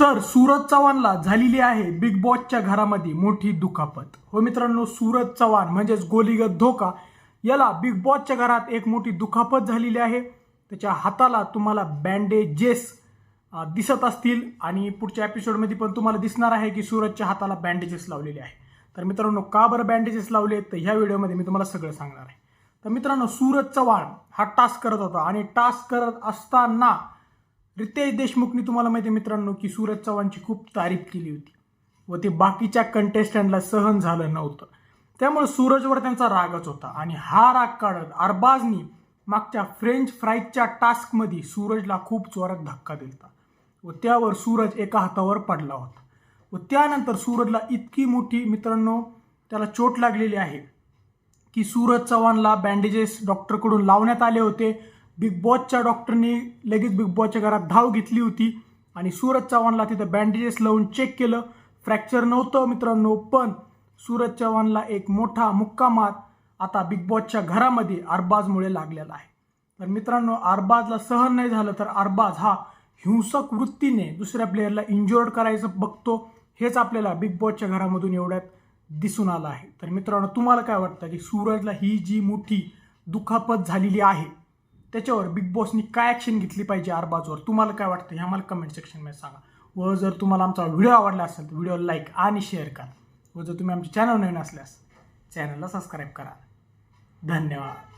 तर सूरज चव्हाणला झालेली आहे बिग बॉसच्या घरामध्ये मोठी दुखापत. हो मित्रांनो सूरज चव्हाण म्हणजेच गोलीगत धोका याला बिग बॉसच्या घरात एक मोठी दुखापत झालेली आहे. त्याच्या हाताला तुम्हाला बँडेजेस दिसत असतील आणि पुढच्या एपिसोडमध्ये पण तुम्हाला दिसणार आहे की सूरजच्या हाताला बँडेजेस लावलेले आहे. तर मित्रांनो का बरं बँडेजेस लावले तर ह्या व्हिडिओमध्ये मी तुम्हाला सगळं सांगणार आहे. तर मित्रांनो सूरज चव्हाण हा टास्क करत होता आणि टास्क करत असताना रितेश देशमुखनी तुम्हाला माहिती आहे मित्रांनो की सूरज चव्हाणची खूप तारीफ केली होती व ते बाकीच्या कंटेस्टंटला सहन झालं नव्हतं. त्यामुळे सूरजवर त्यांचा रागच होता आणि हा राग काढत अरबाजनी मागच्या फ्रेंच फ्राईजच्या टास्कमध्ये सूरजला खूप जोरात धक्का दिलता व त्यावर सूरज एका हातावर पडला होता. व त्यानंतर सूरजला इतकी मोठी मित्रांनो त्याला चोट लागलेली आहे की सूरज चव्हाणला बँडेजेस डॉक्टरकडून लावण्यात आले होते बिग बॉसच्या डॉक्टरनी लगेच बिग बॉसच्या घरात धाव घेतली होती. आणि सूरज चव्हाणला तिथं बँडेजेस लावून चेक केलं. फ्रॅक्चर नव्हतं मित्रांनो पण सूरज चव्हाणला एक मोठा मुक्कामार आता बिग बॉसच्या घरामध्ये अरबाजमुळे लागलेला आहे. तर मित्रांनो अरबाजला सहन नाही झालं तर अरबाज हा हिंसक वृत्तीने दुसऱ्या प्लेअरला इंजोर्ड करायचं बघतो. हेच आपल्याला बिग बॉसच्या घरामधून एवढ्यात दिसून आलं आहे. तर मित्रांनो तुम्हाला काय वाटतं की सूरजला ही जी मोठी दुखापत झालेली आहे त्याच्यावर बिग बॉसनी काय ॲक्शन घेतली पाहिजे अरबाजवर तुम्हाला काय वाटतं? हे आम्हाला कमेंट सेक्शनमध्ये सांगा. व जर तुम्हाला आमचा व्हिडिओ आवडला असेल तर व्हिडिओ लाईक आणि शेअर करा. व जर तुम्ही आमचे चॅनल नवीन असल्यास चॅनलला सबस्क्राईब करा. धन्यवाद.